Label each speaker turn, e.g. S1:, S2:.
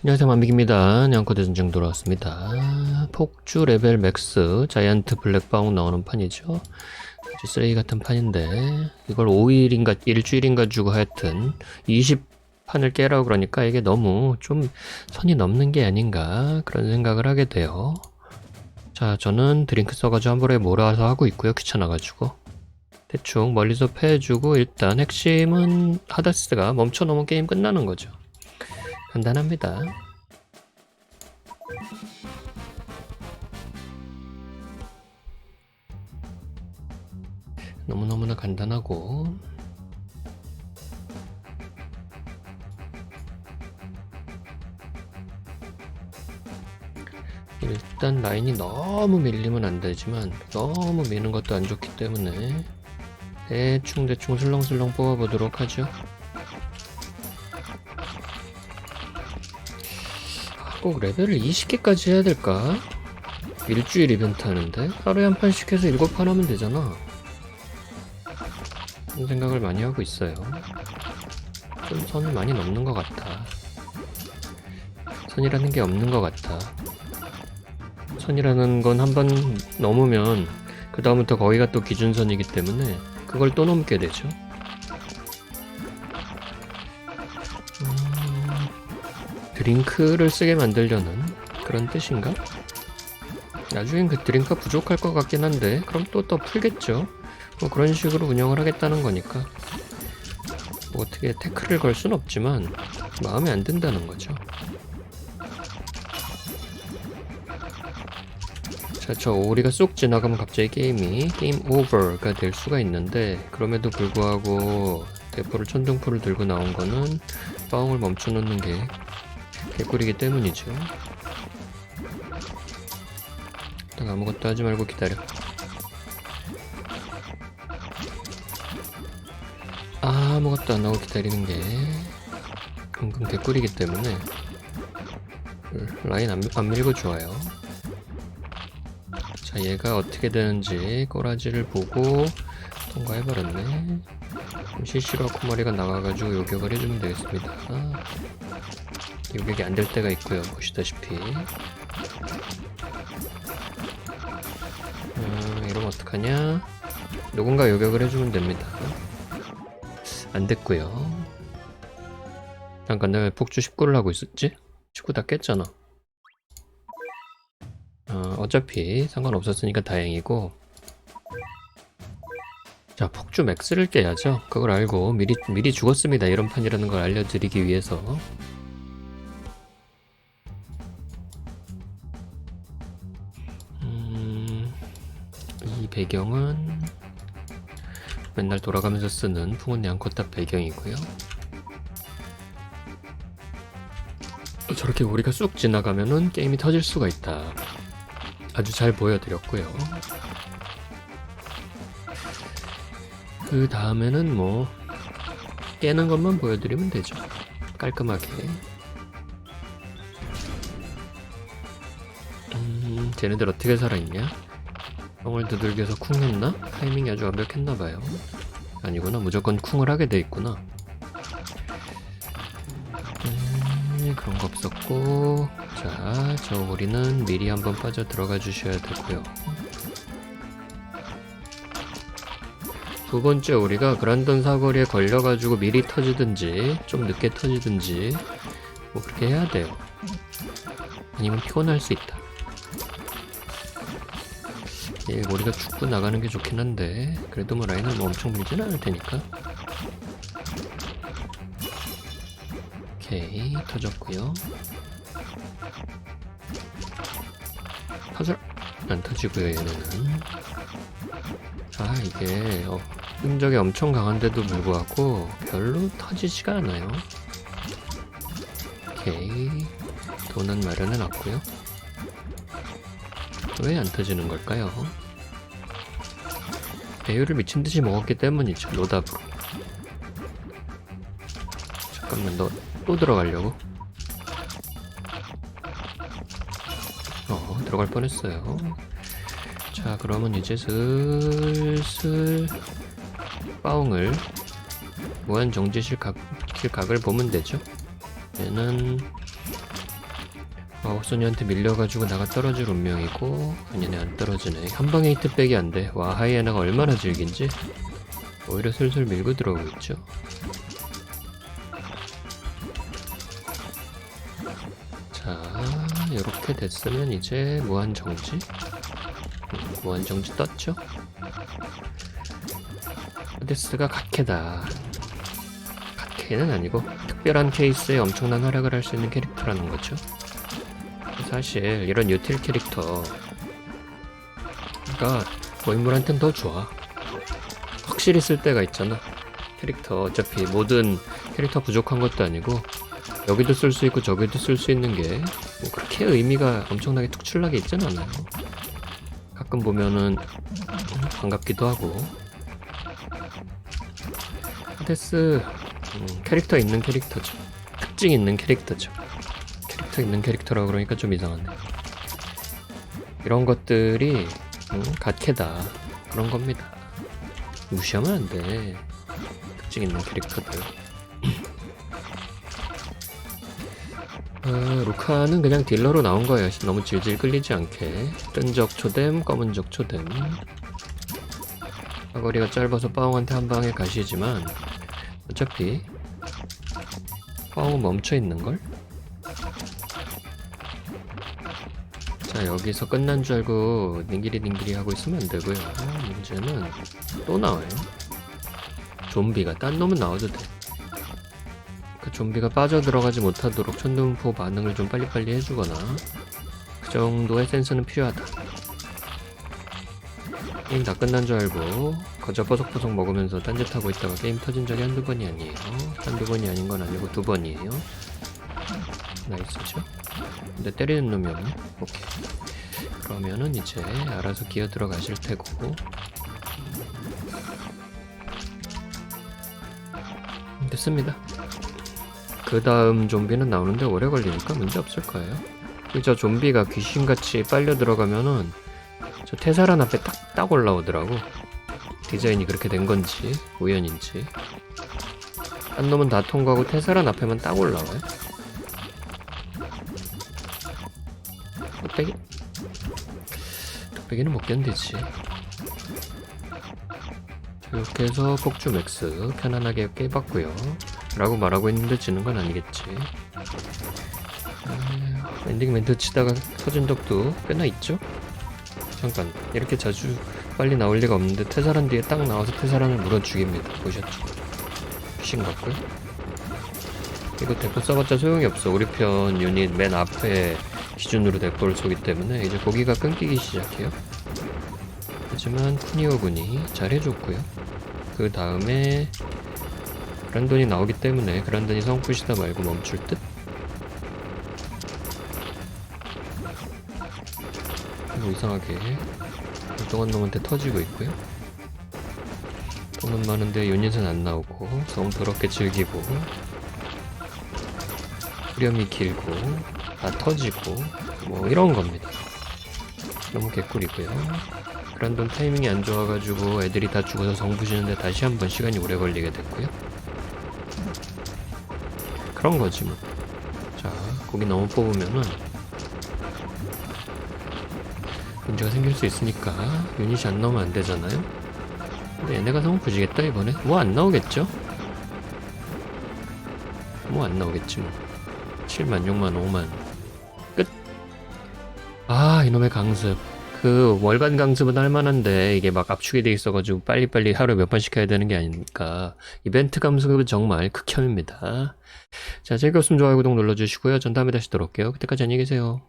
S1: 안녕하세요. 만빅입니다. 냥코대 전쟁 돌아왔습니다. 폭주 레벨 맥스 자이언트 블랙바운 나오는 판이죠. 아주 쓰레기 같은 판인데 이걸 5일인가 일주일인가 주고 하여튼 20판을 깨라고 그러니까 이게 너무 좀 선이 넘는 게 아닌가 그런 생각을 하게 돼요. 자 저는 드링크 써가지고 한 번에 몰아서 하고 있고요. 귀찮아가지고. 대충 멀리서 패해주고 일단 핵심은 하다스가 멈춰놓으면 게임 끝나는 거죠 간단합니다. 너무너무나 간단하고 일단 라인이 너무 밀리면 안 되지만 너무 미는 것도 안 좋기 때문에 대충 대충 슬렁슬렁 뽑아보도록 하죠. 꼭 레벨을 20개까지 해야 될까? 일주일 이벤트 하는데? 하루에 한 판씩 해서 7판 하면 되잖아. 그런 생각을 많이 하고 있어요. 좀 선을 많이 넘는 것 같아. 선이라는 게 없는 것 같아. 선이라는 건 한 번 넘으면 그 다음부터 거기가 또 기준선이기 때문에 그걸 또 넘게 되죠 드링크를 쓰게 만들려는 그런 뜻인가? 나중엔 그 드링크가 부족할 것 같긴 한데 그럼 또 더 풀겠죠. 뭐 그런 식으로 운영을 하겠다는 거니까. 뭐 어떻게 태클을 걸 순 없지만 마음에 안 든다는 거죠. 자, 저 오리가 쏙 지나가면 갑자기 게임이 게임 오버가 될 수가 있는데 그럼에도 불구하고 대포를 천둥포를 들고 나온 거는 빠옹을 멈춰놓는 게 개꿀이기 때문이죠. 일단 아무것도 하지 말고 기다려. 아무것도 안 하고 기다리는 게 은근 개꿀이기 때문에 라인 안, 안 밀고 좋아요. 자, 얘가 어떻게 되는지 꼬라지를 보고 통과해버렸네. CC로 아쿠마리가 나가가지고 요격을 해주면 되겠습니다. 요격이 안 될 때가 있고요. 보시다시피. 음, 이러면 어떡하냐? 누군가 요격을 해주면 됩니다. 안 됐고요. 잠깐 내가 왜 폭주 19를 하고 있었지? 19 다 깼잖아. 어, 어차피 상관없었으니까 다행이고 자 폭주 맥스를 깨야죠 그걸 알고 미리 미리 죽었습니다 이런 판이라는 걸 알려드리기 위해서 배경은 맨날 돌아가면서 쓰는 풍은 양코탑 배경이고요. 저렇게 우리가 쑥 지나가면은 게임이 터질 수가 있다. 아주 잘 보여드렸고요. 그 다음에는 뭐 깨는 것만 보여드리면 되죠. 깔끔하게. 음 쟤네들 어떻게 살아있냐 똥을 두들겨서 쿵 했나? 타이밍이 아주 완벽했나봐요 아니구나 무조건 쿵을 하게 돼 있구나 음, 그런 거 없었고 자 저 오리는 미리 한번 빠져 들어가 주셔야 되고요 두 번째 우리가 그란던 사거리에 걸려가지고 미리 터지든지 좀 늦게 터지든지 뭐 그렇게 해야 돼요. 아니면 피곤할 수 있다. 예, 우리가 죽고 나가는 게 좋긴 한데 그래도 뭐 라인을 뭐 엄청 밀진 않을 테니까. 오케이 터졌고요. 터져 안 터지고요 얘네는. 아 이게 어, 흔적이 엄청 강한데도 불구하고 별로 터지지가 않아요 오케이 돈은 마련해 놨고요 왜 안 터지는 걸까요? 배율을 미친듯이 먹었기 때문이죠 로답으로 잠깐만 너 또 들어가려고? 어 들어갈 뻔했어요 자 그러면 이제 슬슬 빠옹을 무한 정지실 각, 실 각을 보면 되죠 얘는 마법 소녀한테 밀려가지고 나가 떨어질 운명이고 아니네 안 떨어지네. 한 방에 히트백이 안돼. 와 하이에나가 얼마나 질긴지. 오히려 슬슬 밀고 들어오고 있죠. 자 이렇게 됐으면 이제 무한정지? 음, 무한정지 떴죠? 하데스가 갓캐다. 갓캐는 아니고 특별한 케이스에 엄청난 활약을 할 수 있는 캐릭터라는 거죠 사실 이런 유틸 캐릭터가 고인물한텐 더 좋아. 확실히 쓸 때가 있잖아. 캐릭터 어차피 모든 캐릭터 부족한 것도 아니고 여기도 쓸 수 있고 저기도 쓸 수 있는 게 뭐 그렇게 의미가 엄청나게 특출나게 있진 않아요. 가끔 보면은 반갑기도 하고 하데스 음, 캐릭터 있는 캐릭터죠. 특징 있는 캐릭터죠. 캐릭터 있는 캐릭터라 그러니까 좀 이상하네. 이런 것들이 음, 갓캐다 그런 겁니다. 무시하면 안 돼. 특징 있는 캐릭터들. 아, 루카는 그냥 딜러로 나온 거예요. 너무 질질 끌리지 않게. 뜬적 초댐, 검은적 초댐. 사거리가 짧아서 빠옹한테 한 방에 가시지만 어차피 빠옹은 멈춰 있는 걸. 자 여기서 끝난 줄 알고 닝기리 닝기리 하고 있으면 안 되고요. 문제는 또 나와요. 좀비가 딴 놈은 나와도 돼 그 좀비가 빠져 들어가지 못하도록 천둥포 반응을 좀 빨리빨리 해주거나 그 정도의 센스는 필요하다. 게임 다 끝난 줄 알고 거저 버석버석 먹으면서 딴짓하고 있다가 게임 터진 적이 한두 번이 아니에요. 한두 번이 아닌 건 아니고 두 번이에요 나이스 죠 근데 때리는 놈이 없네? 오케이. 그러면은 이제 알아서 기어 들어가실 테고. 됐습니다. 그 다음 좀비는 나오는데 오래 걸리니까 문제 없을 거예요. 그저 좀비가 귀신같이 빨려 들어가면은 저 테사란 앞에 딱, 딱 올라오더라고. 디자인이 그렇게 된 건지, 우연인지. 한 놈은 다 통과하고 테사란 앞에만 딱 올라와요. 600에는 못 견디지 이렇게 해서 폭주 맥스 편안하게 깨봤고요 라고 말하고 있는데 지는 건 아니겠지 엔딩 멘트 치다가 터진 적도 꽤나 있죠? 잠깐 이렇게 자주 빨리 나올 리가 없는데 퇴사란 뒤에 딱 나와서 퇴사란을 물어 죽입니다 보셨죠? 귀신 같고요 이거 대포 써봤자 소용이 없어 우리 편 유닛 맨 앞에 기준으로 대포를 쏘기 때문에 이제 고기가 끊기기 시작해요. 하지만 쿠니오 군이 잘 해줬고요. 그 다음에 그란돈이 나오기 때문에 그란돈이 성푸시다 말고 멈출 듯? 뭐 이상하게 멀쩡한 놈한테 터지고 있고요. 돈은 많은데 유닛은 안 나오고 성 더럽게 즐기고 후렴이 길고 다 터지고 뭐 이런 겁니다. 너무 개꿀이고요. 그란돈 타이밍이 안 좋아가지고 애들이 다 죽어서 성 부시는데 다시 한번 시간이 오래 걸리게 됐고요. 그런 거지 뭐. 자, 거기 너무 뽑으면은 문제가 생길 수 있으니까 유닛이 안 나오면 안 되잖아요. 근데 얘네가 성 부시겠다 이번에 뭐 안 나오겠죠? 뭐 안 나오겠지 뭐. 7만, 6만, 5만. 끝. 아, 이놈의 강습. 그 월간 강습은 할만한데 이게 막 압축이 돼 있어가지고 빨리빨리 하루에 몇번 시켜야 되는 게 아니니까 이벤트 감습은 정말 극혐입니다. 자, 즐거웠으면 좋아요, 구독 눌러주시고요. 전 다음에 다시 돌아올게요. 그때까지 안녕히 계세요.